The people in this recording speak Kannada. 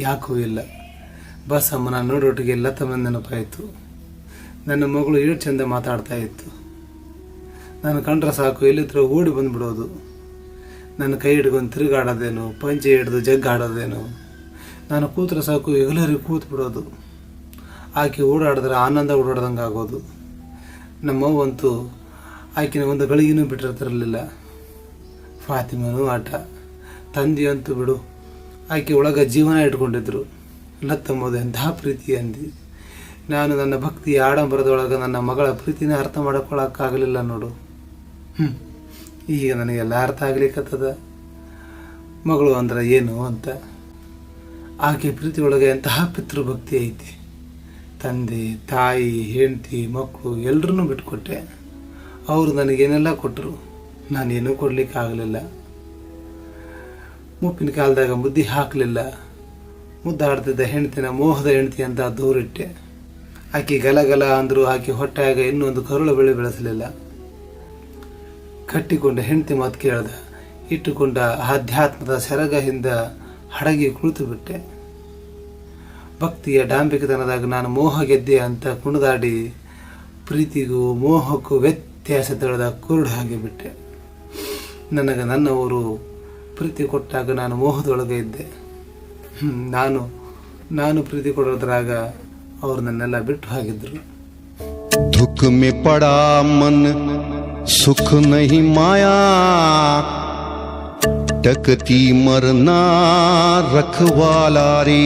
ಯಾಕೂ ಇಲ್ಲ. ಬಸ್ ಅಮ್ಮ ನಾನು ನೋಡೋಟಿಗೆ ಎಲ್ಲ ತಮ್ಮ ನೆನಪಾಯಿತು ನನ್ನ ಮಗಳು ಏಳು ಚಂದ ಮಾತಾಡ್ತಾ ಇತ್ತು. ನಾನು ಕಂಡ್ರೆ ಸಾಕು, ಎಲ್ಲಿದ್ರು ಓಡಿ ಬಂದ್ಬಿಡೋದು. ನನ್ನ ಕೈ ಹಿಡ್ಕೊಂಡು ತಿರುಗಾಡೋದೇನು, ಪಂಚೆ ಹಿಡ್ದು ಜಗ್ಗಾಡೋದೇನು. ನಾನು ಕೂತ್ರೆ ಸಾಕು ಎಗಲರಿ ಕೂತ್ಬಿಡೋದು. ಆಕೆ ಓಡಾಡಿದ್ರೆ ಆನಂದ ಓಡಾಡ್ದಂಗೆ ಆಗೋದು ನಮ್ಮವ್ವಂತೂ ಆಕಿನ ಒಂದು ಗಳಿಗೆನೂ ಬಿಟ್ಟಿರ್ತಿರಲಿಲ್ಲ. ಫಾತಿಮನೂ ಆಟ, ತಂದೆಯಂತೂ ಬಿಡು. ಆಕೆ ಒಳಗೆ ಜೀವನ ಇಟ್ಕೊಂಡಿದ್ರು. ಲತ್ತಂಬೋದು ಎಂತಹ ಪ್ರೀತಿ ಅಂದಿ. ನಾನು ನನ್ನ ಭಕ್ತಿ ಆಡಂಬರದೊಳಗೆ ನನ್ನ ಮಗಳ ಪ್ರೀತಿನ ಅರ್ಥ ಮಾಡ್ಕೊಳಕ್ಕಾಗಲಿಲ್ಲ ನೋಡು. ಹ್ಞೂ ಈಗ ನನಗೆಲ್ಲ ಅರ್ಥ ಆಗ್ಲಿಕ್ಕತ್ತದ ಮಗಳು ಅಂದ್ರೆ ಏನು ಅಂತ. ಆಕೆ ಪ್ರೀತಿ ಒಳಗೆ ಎಂತಹ ಪಿತೃಭಕ್ತಿ ಐತಿ. ತಂದೆ, ತಾಯಿ, ಹೆಂಡತಿ ಮಕ್ಕಳು ಎಲ್ಲರನ್ನೂ ಬಿಟ್ಕೊಟ್ಟೆ. ಅವರು ನನಗೇನೆಲ್ಲ ಕೊಟ್ಟರು ನಾನೇನೂ ಕೊಡ್ಲಿಕ್ಕೆ ಆಗಲಿಲ್ಲ ಮುಪ್ಪಿನ ಕಾಲದಾಗ ಮುದ್ದಿ ಹಾಕಲಿಲ್ಲ. ಮುದ್ದಾಡ್ತಿದ್ದ ಹೆಂಡ್ತಿನ ಮೋಹದ ಹೆಂಡತಿ ಅಂತ ದೂರಿಟ್ಟೆ. ಆಕೆ ಗಲಗಲ ಅಂದರೂ ಆಕೆ ಹೊಟ್ಟೆಯಾಗ ಇನ್ನೊಂದು ಕರುಳು ಬೆಳೆ ಬೆಳೆಸಲಿಲ್ಲ. ಕಟ್ಟಿಕೊಂಡ ಹೆಂಡತಿ ಮಾತು ಕೇಳ್ದ. ಇಟ್ಟುಕೊಂಡ ಆಧ್ಯಾತ್ಮದ ಸೆರಗ ಹಿಂದ ಹಡಗಿ ಕುಳಿತು ಬಿಟ್ಟೆ ಭಕ್ತಿಯ ಡಾಂಬಿಕತನದಾಗ ನಾನು ಮೋಹ ಗೆದ್ದೆ ಅಂತ ಕುಣಿದಾಡಿ ಪ್ರೀತಿಗೂ ಮೋಹಕ್ಕೂ ವ್ಯತ್ಯಾಸ ತಿಳಿದ ಕುರುಡು ಹಾಗೆ ಬಿಟ್ಟೆ. ನನಗೆ ನನ್ನವರು ಪ್ರೀತಿ ಕೊಟ್ಟಾಗ ನಾನು ಮೋಹದೊಳಗೆ ಇದ್ದೆ. ನಾನು ನಾನು ಪ್ರೀತಿ ಕೊಡೋದ್ರಾಗ ಅವ್ರು ನನ್ನೆಲ್ಲ ಬಿಟ್ಟು ಹಾಕಿದ್ರು ದುಃಖ ಮೇ ಪಡ ಮನ್, ಸುಖ ನಹಿ ಮಾಯಾ. ಟಕತಿ ಮರನಾ ರಖವಾಲಾರೀ